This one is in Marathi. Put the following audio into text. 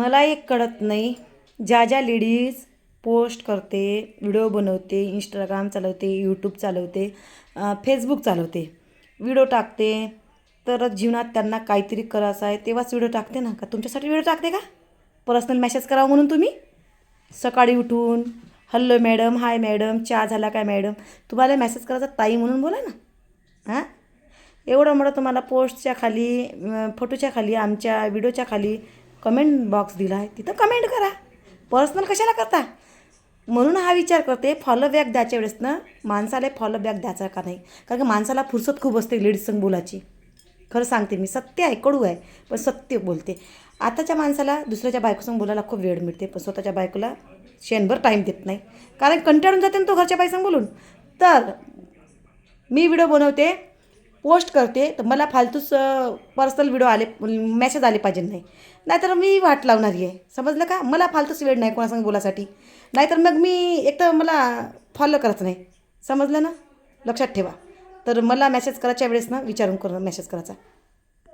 मला एक कळत नाही ज्या ज्या लेडीज पोस्ट करते व्हिडिओ बनवते इंस्टाग्राम चालवते यूट्यूब चालवते फेसबुक चालवते व्हिडिओ टाकते तर जीवनात त्यांना काहीतरी करायचं आहे तेव्हाच व्हिडिओ टाकते ना का? तुमच्यासाठी व्हिडिओ टाकते का? पर्सनल मेसेज करावं म्हणून तुम्ही? सकाळी उठून हॅलो मॅडम हाय मॅडम चहा झाला काय मॅडम? तुम्हाला मेसेज करायचा ताई म्हणून बोला ना. हां? एवढं मोठं तुम्हाला पोस्टच्या खाली फोटोच्या खाली आमच्या व्हिडिओच्या खाली कमेंट बॉक्स दिला आहे तिथं कमेंट करा. पर्सनल कशाला करता? म्हणून हा विचार करते फॉलोबॅक द्यायच्या वेळेस ना माणसाला फॉलोबॅक द्यायचा का नाही? कारण की माणसाला फुरसत खूप असते लेडीजसंग बोलायची. खरं सांगते मी सत्य आहे कडू आहे पण सत्य बोलते. आताच्या माणसाला दुसऱ्याच्या बायकोसंग बोलायला खूप वेळ मिळते पण स्वतःच्या बायकोला क्षणभर टाईम देत नाही. कारण कंटाळून जाते ना तो घरच्या बाईसंग बोलून. तर मी व्हिडिओ बनवते पोस्ट करते तर मला फालतूच पर्सनल व्हिडिओ आले मेसेज आले पाहिजे नाही. नाहीतर मी वाट लावणारी आहे. समजलं का? मला फालतूच वेळ नाही कोणासंग बोलासाठी नाहीतर मग मी एक तर मला फॉलो करत नाही. समजलं ना? लक्षात ठेवा. तर मला मेसेज करायच्या वेळेस ना विचारून करून मेसेज करायचा.